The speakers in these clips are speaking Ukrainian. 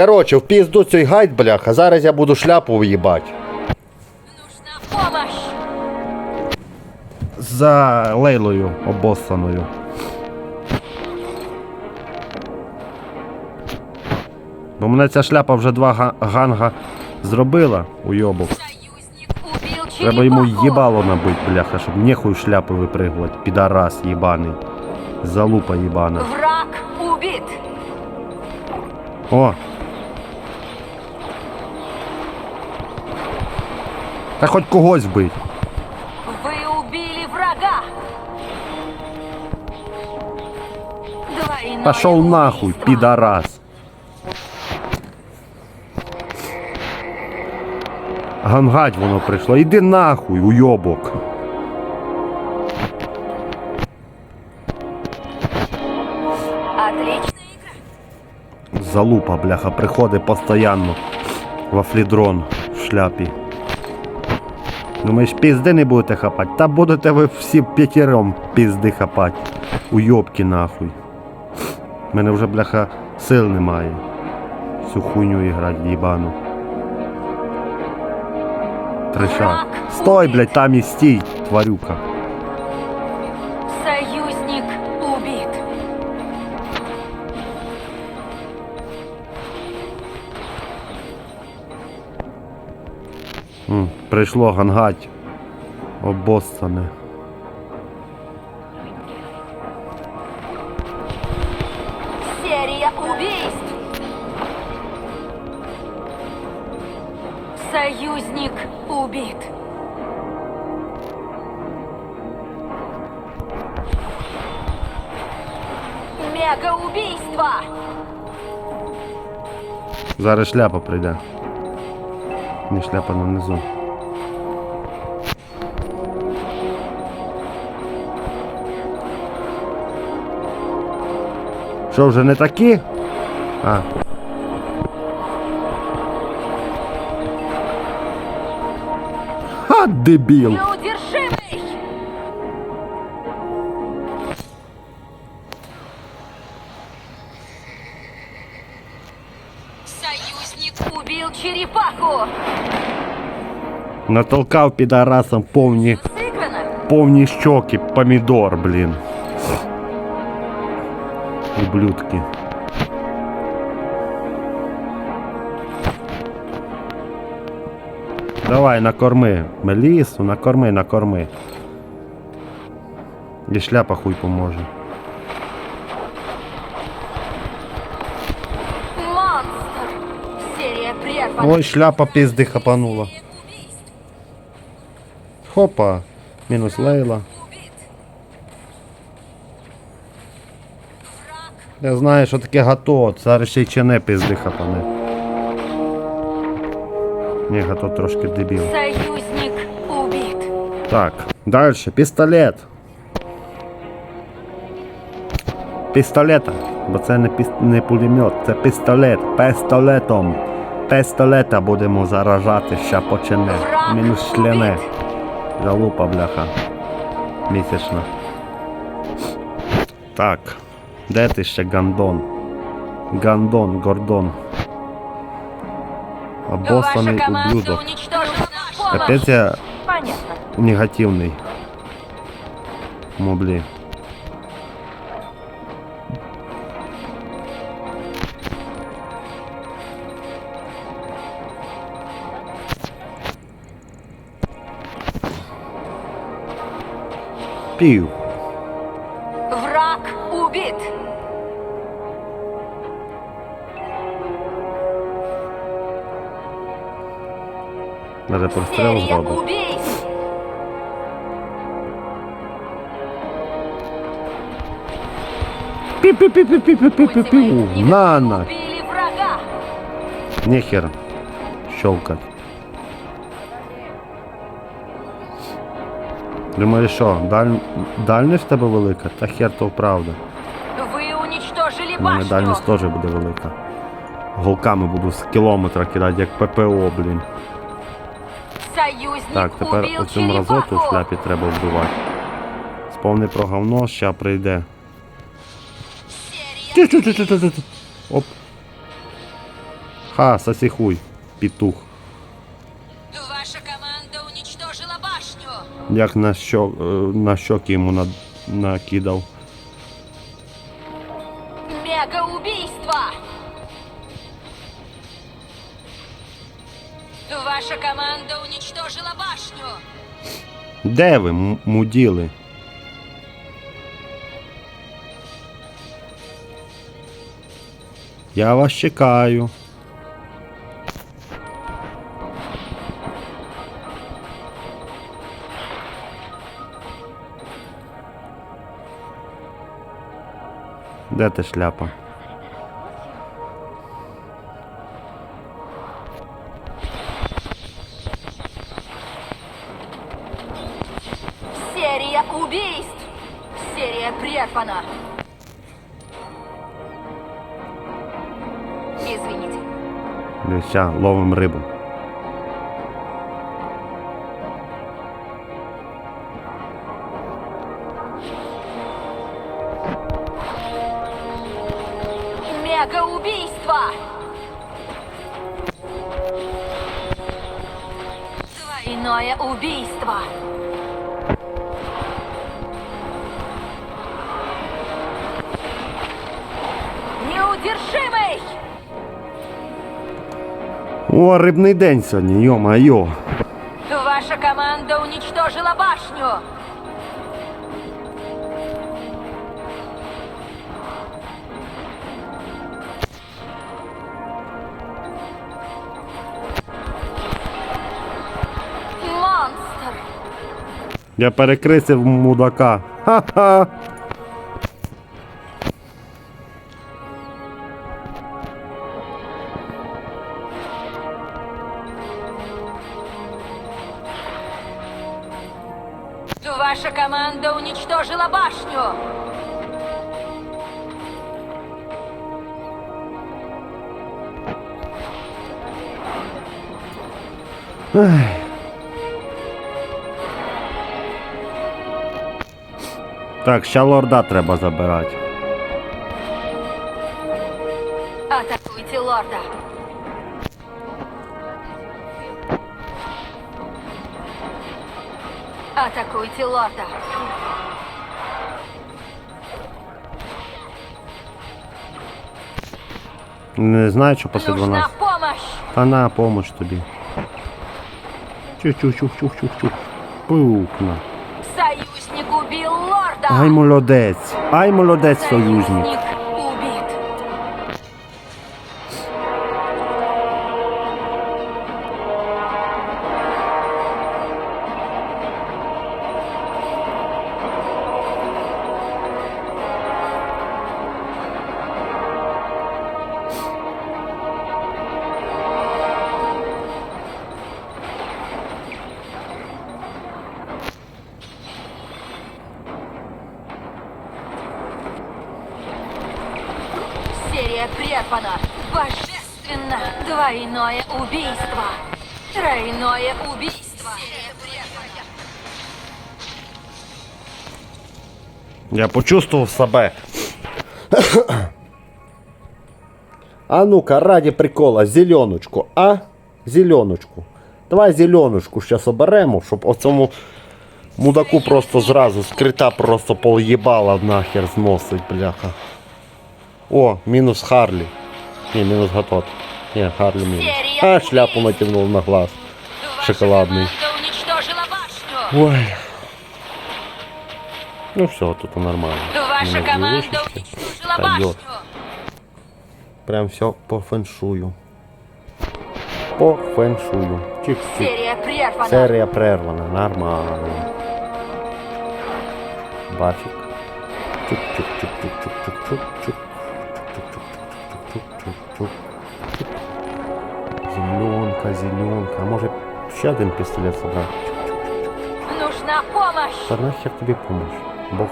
Короче, в пізду цей гайд, бляха, зараз я буду шляпу помощь! За лейлою обоссаною. Бо мене ця шляпа вже два га- ганга зробила, уйобок. Треба йому їбало набить, бляха, щоб нехуй шляпи випригувати. Підарас їбаний. Залупа їбана. Враг убит! О! Та хоч когось вбить. Вы убили врага! Двойное Пошел нахуй, убийство. підарас. Гангать воно прийшло. Іди нахуй, уйобок. Отличная игра! Залупа, бляха, приходить постійно. Вафлідрон в шляпі. Думаєш, пізди не будете хапати? Та будете ви всі п'ятером пізди хапати. Уйобки нахуй. У мене вже, бляха, сил немає. Всю хуйню іграти, їбану. Тришак. Стой, блядь, там і стій, тварюка. Прийшло гангать. Обоссане. Серия убийств! Союзник убит! Мега-убийство! Зараз шляпа прийде. Не шляпа на низу. Що, вже не такі? А. Ха, дебіл! Неудержимый! Союзник убил черепаху! Натолкав підарасом повні, Сыграно! повні щоки, помідор, блін. Ублюдки. Давай, накорми. Мелісу, накорми, накорми. І шляпа хуй поможе. Ой, шляпа пізди хапанула. Хопа. Мінус лейла. Убит! Враг Я знаю, що таке гато. Зараз ще й чи не пізди хапане. Ні, гато трошки дебіл. Союзник убит! Так, далі. Пістолет. Пістолета. Бо це не, піс... не пулемет, це пістолет. Пістолетом. Пістолета будемо заражати, ще почине. Мінус члене. Залупа, бляха. Місячна. Так. Де ти ще гандон? Гандон, гордон. Обоссаний ублюдок. Капець я негативний. Моблі. Пів. Враг! Надо простріл зробити. Пі-пі-пі-пі-пі-пі-пі-пі. На, на. Нехер. Щелкать. Думаєш, що, даль... дальність в тебе велика? Та хер то правда. У мене дальність теж буде велика. Голками буду з кілометра кидати, як ППО, блін. Союзник Так, тепер оцю мразоту в шляпі треба вбивати. Сповни про говно, ща прийде. Оп. Ха, сосихуй, петух. Ваша команда уничтожила башню. Як на, що, е, на щоки йому на, накидав. Мега-убийство! Ваша команда уничтожила башню. Де ви, муділи? Я вас чекаю. Де ти шляпа? Серия убийств. Серия прервана. Извините. Ща, ловим рибу. Мега-убийство! Двойное убийство! Неудержимый! О, рибний день сьогодні, йо-майо. Ваша команда уничтожила башню! Я перекрисив мудака. Ха-ха. Ваша команда уничтожила башню! Так, ще лорда треба забирати. Атакуйте лорда! Атакуйте лорда! Не знаю, що після Нужна 12. помощь! Та на помощь тобі. Чух-чух-чух-чух-чух. Пукна. Ай молодець. Ай молодець, союзник. Серия прервана! Божественно! Двойное убийство! Тройное убийство! Я почувствував себе. А ну-ка, раді прикола, зеленочку, а? Зеленочку. Давай зеленочку зараз оберемо, щоб оцьому мудаку просто зразу скрита просто пол'єбала нахер зносить, бляха. О, мінус Харлі. Ні, мінус Гатот. Ні, Харлі мінус. А, шляпу натягнув на глаз. Ваша Шоколадный. команда уничтожила башню! Ой. Ну все, тут нормально. Ваша Мінус команда дві вишечки. уничтожила Пойдет. башню! Прям все по фэншую. По фэншую. Чик-чик. Серия прервана! Серія прервана, нормально. Бафік. Чук-чук-чук-чук-чук-чук-чук. Зеленка, зеленка. А може ще один пістолет собрати? Нужна помощь! Та нахер тобі помощь. Бог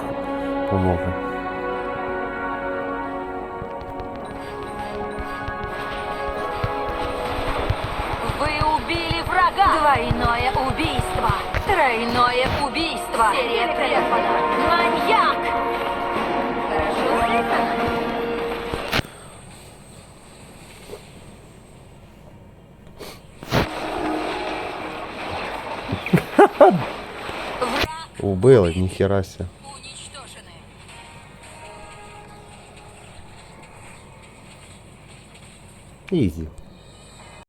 поможе. Вы убили врага! Двойное убийство! Тройное убийство! Серия прервана! Маньяк! Хорошо сыграно. Враг Убили, ніхера ся. уничтожены. Ізі.